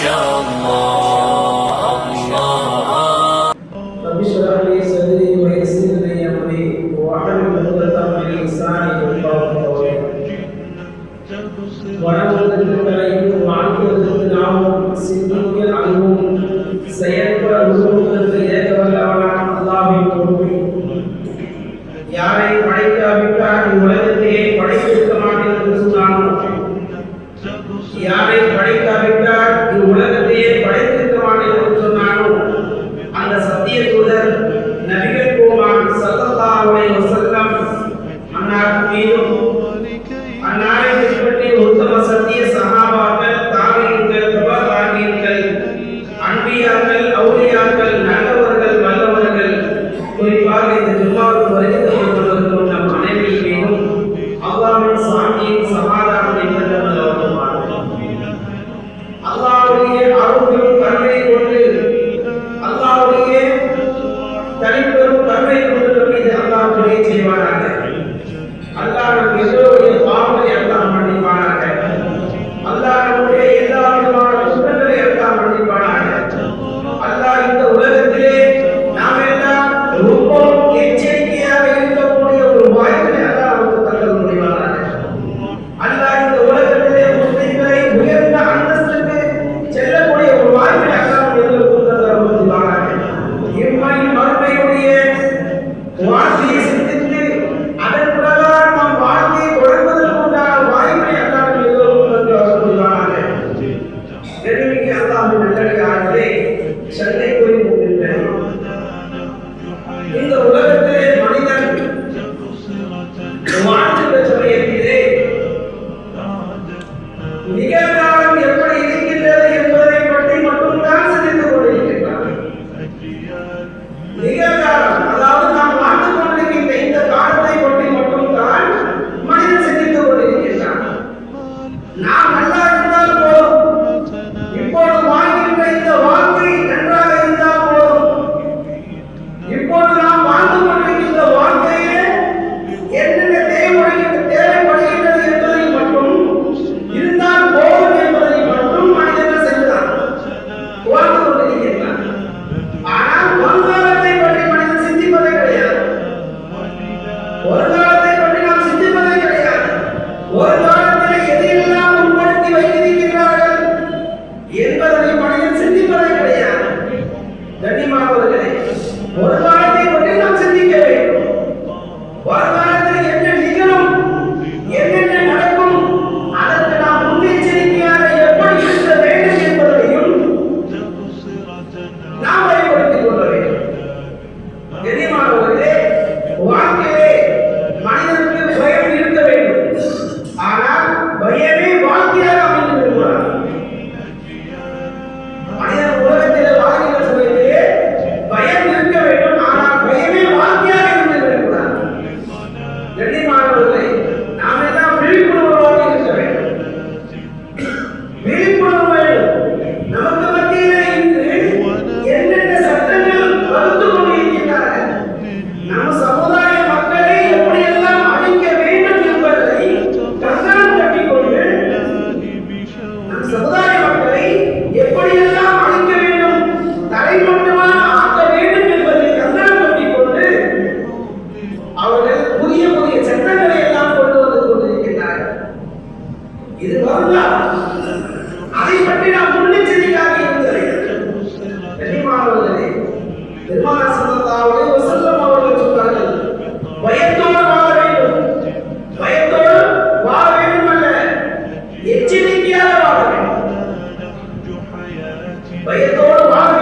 شاء الله குறிப்பாக இந்த பயத்தோடு வாங்க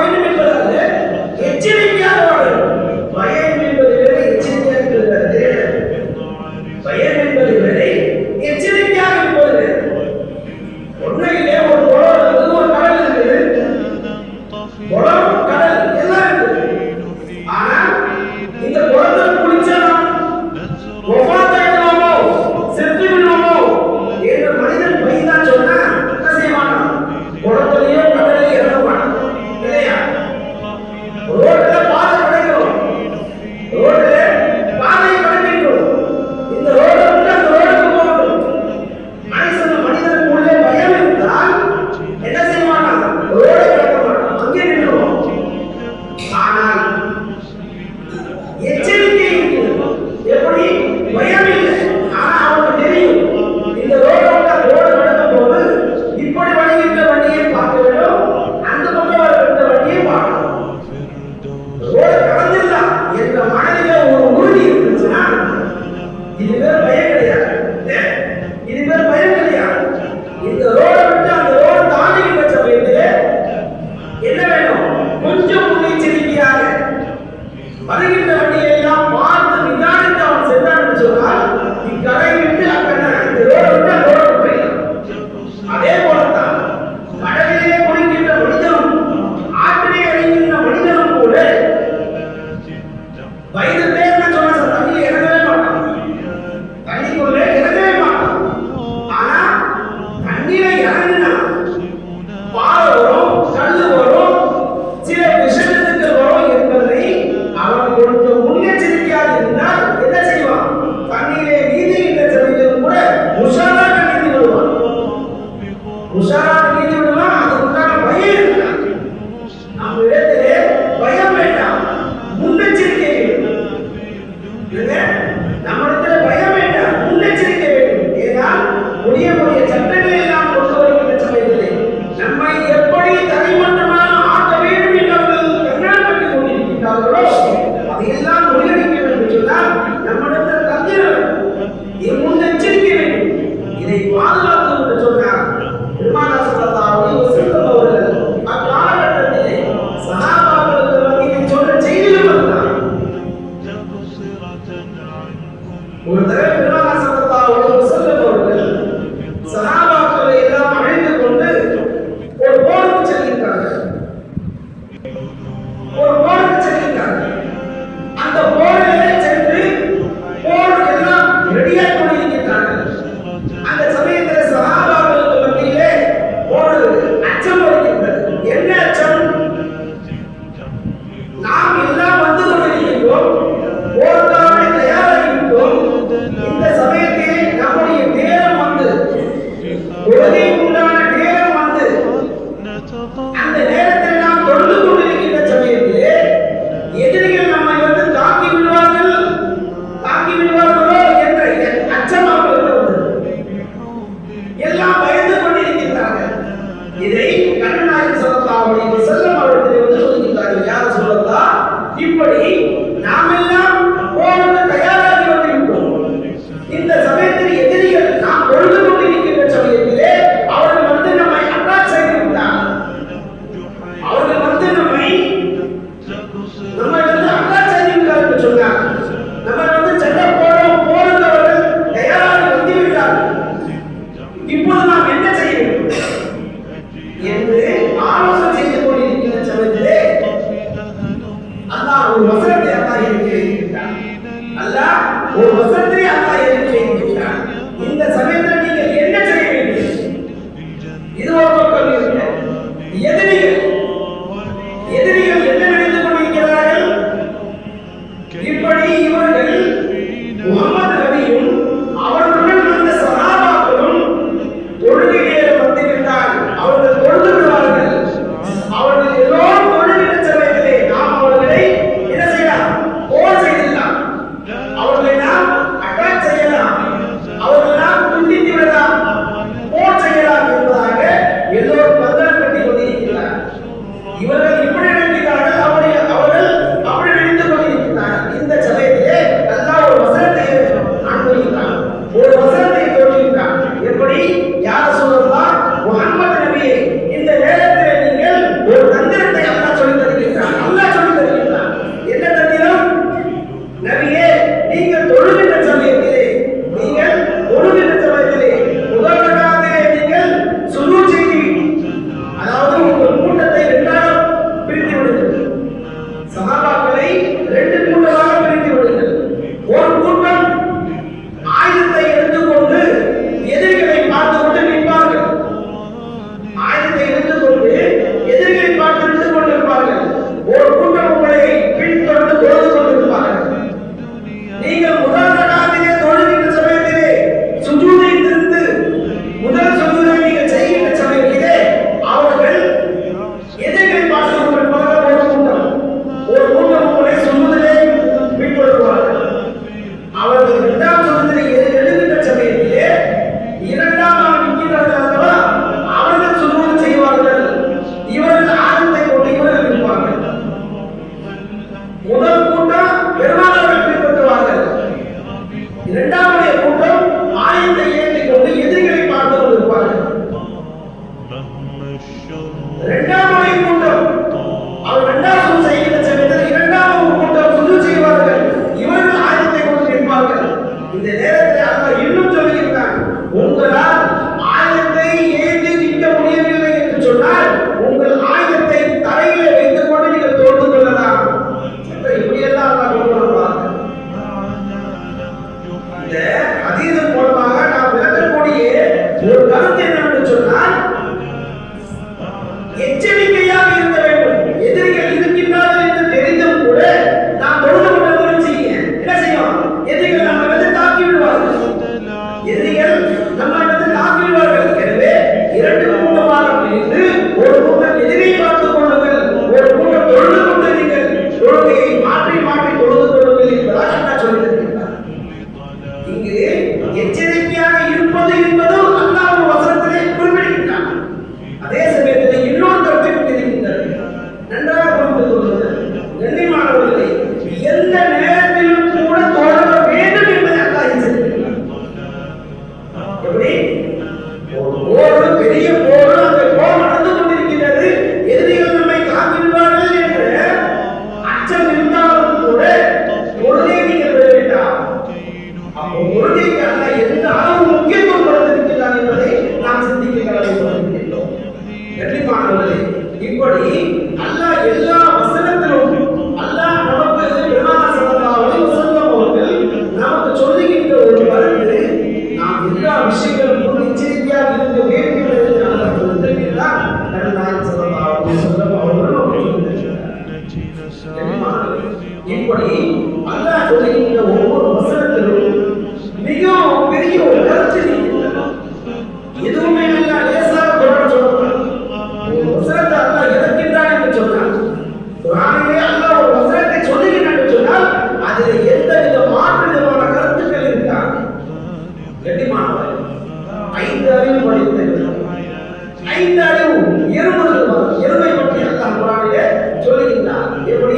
¿Verdad?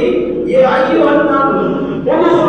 சொல்லி ஏ ஐயோ நான்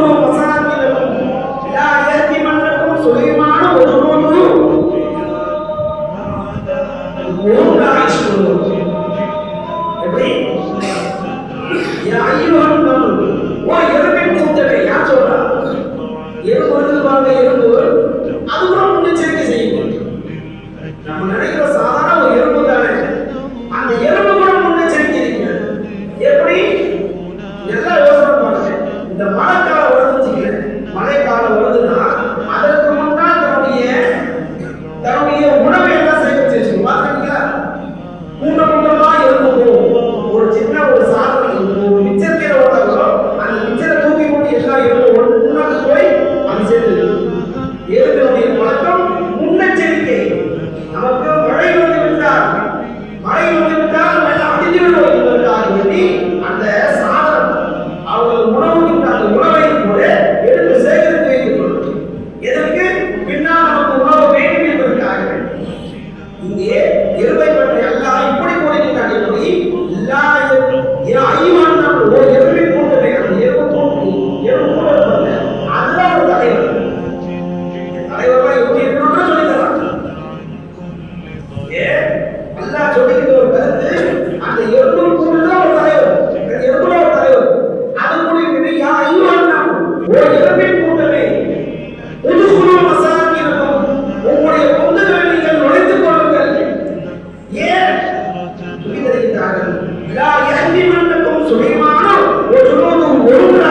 Yeah. لا يخدمنكم سليمان وجنوده ورمى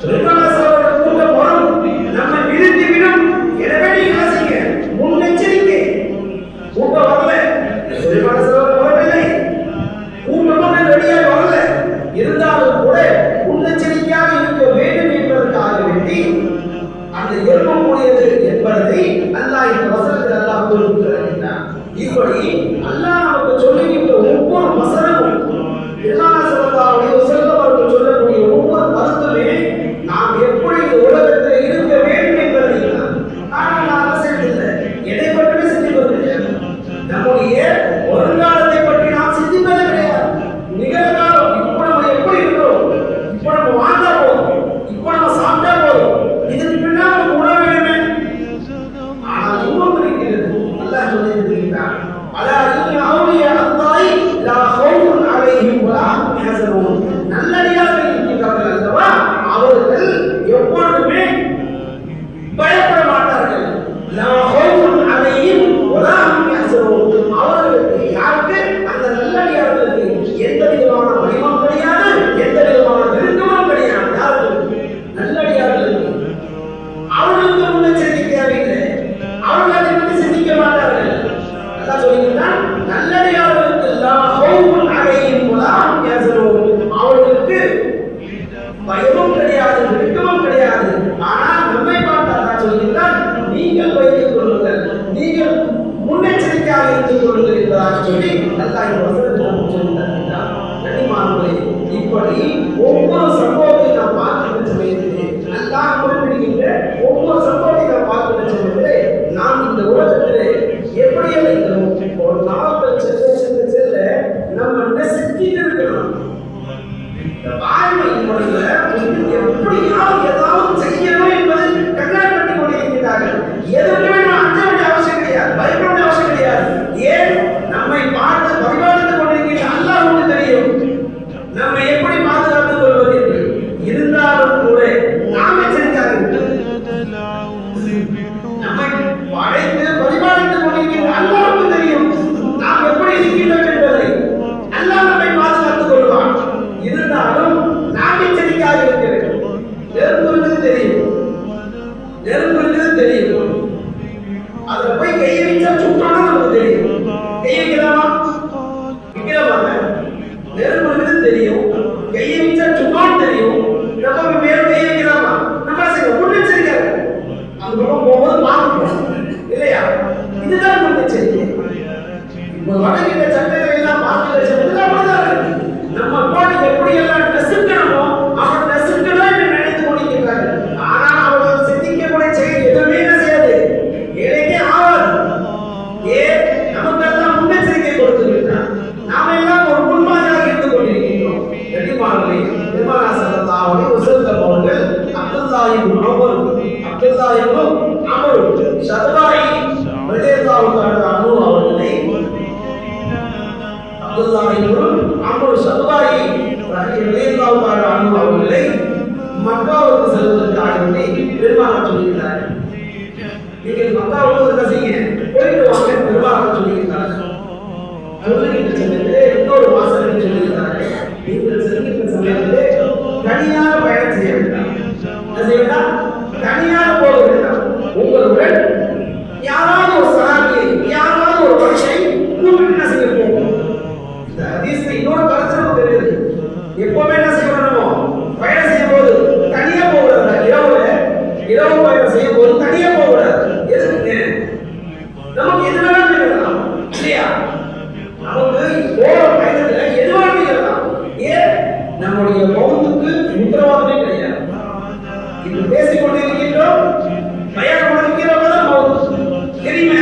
So. Allee, dat is... வார்த்தைகளும் அங்கு சதுவாயி அவர்களை மக்காவுக்கு செல்வதற்காக வேண்டி பெருமாள் சொல்லியிருக்கிறார். நீங்கள் மக்காவுக்கு என்ன செய்ய போயிட்டு வாங்க பெருமாள் சொல்லியிருக்கிறார். இன்னொரு வாசகர் சொல்லியிருக்கிறார். நீங்கள் செல்கின்ற சமயத்தில் தனியாக பயணம் செய்ய வேண்டாம். என்ன செய்ய வேண்டாம்? பேசிக்கொண்டிருக்கின்றோம் பயம் கொடுக்கிறவர்கள் தெரியும்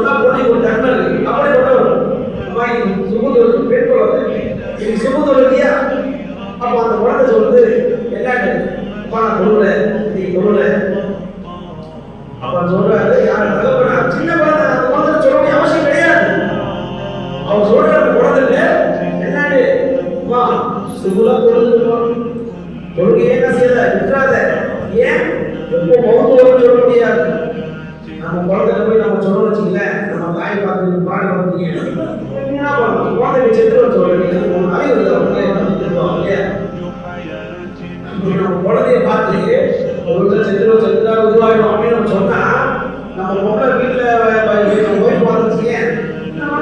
உணவுகளை ஒரு தன்மை இருக்கு. அப்படிப்பட்ட ஒரு அம்மாய் சுகுதொழுக்கு பெண் குழந்தை இது சுகுதொழுக்கியா அப்போ அந்த குழந்தை சொல்லுது என்ன அப்பா நான் தொழுல நீ தொழுல அப்ப சொல்றாரு யார்? தகப்பனா? சின்ன குழந்தை. அந்த சொல்ல முடியாது. நம்ம குழந்தை மாற்றம் வருவீங்க என்ன பண்ணுறது போன விஷயத்தில் ஒரு சொல்லுங்க மூணு நாளைக்கு ஒரு தடவை என்ன திரும்புவாங்க இல்லையா நம்ம குழந்தைய பார்த்து ஒருத்தர் செத்துரு செத்துட்டா இதுவாகிடும் அப்படின்னு நம்ம சொன்னா நம்ம பொம்பளை வீட்டில் ஒய்ஃப் வந்துருச்சுங்க நம்ம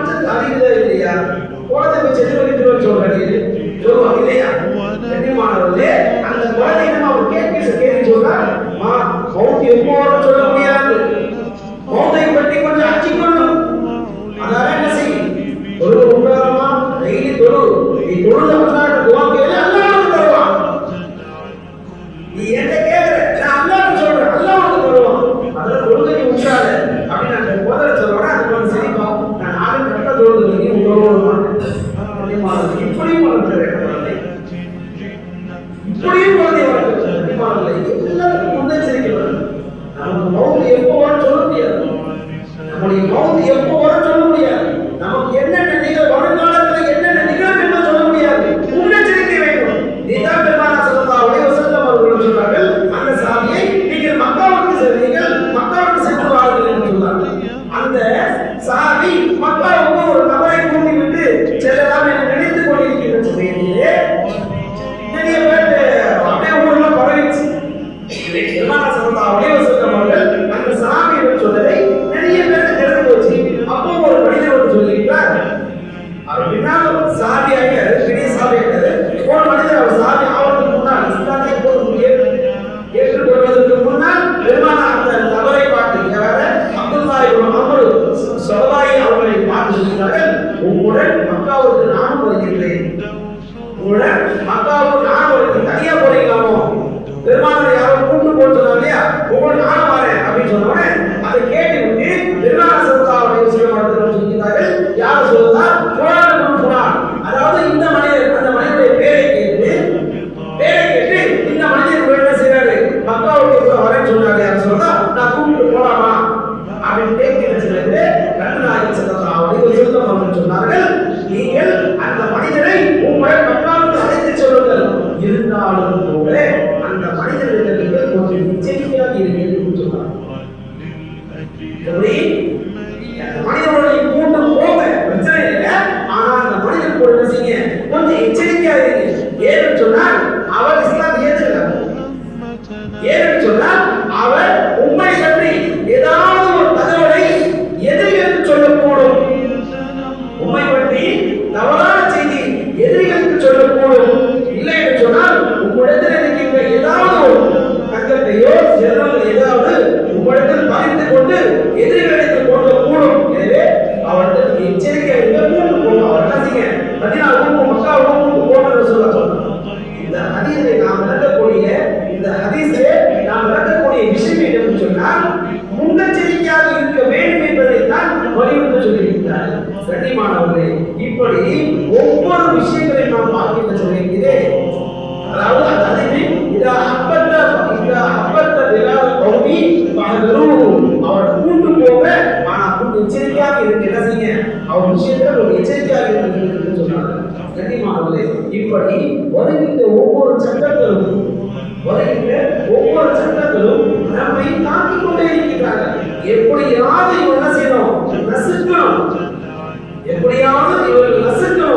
ದೇವರು ನಸನ್ನು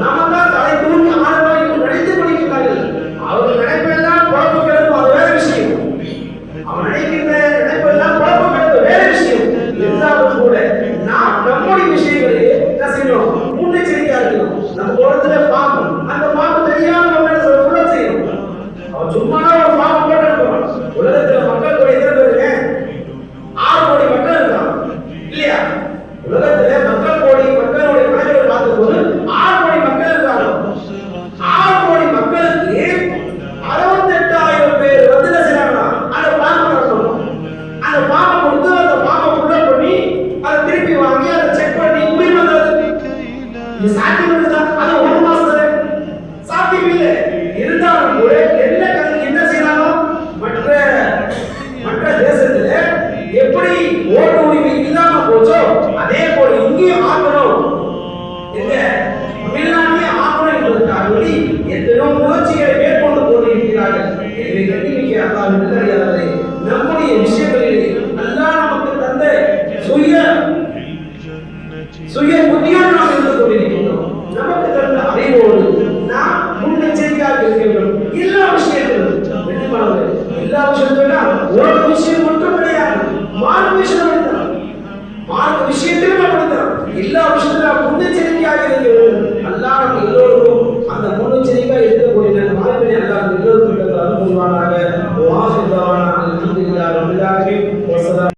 ನಮಗ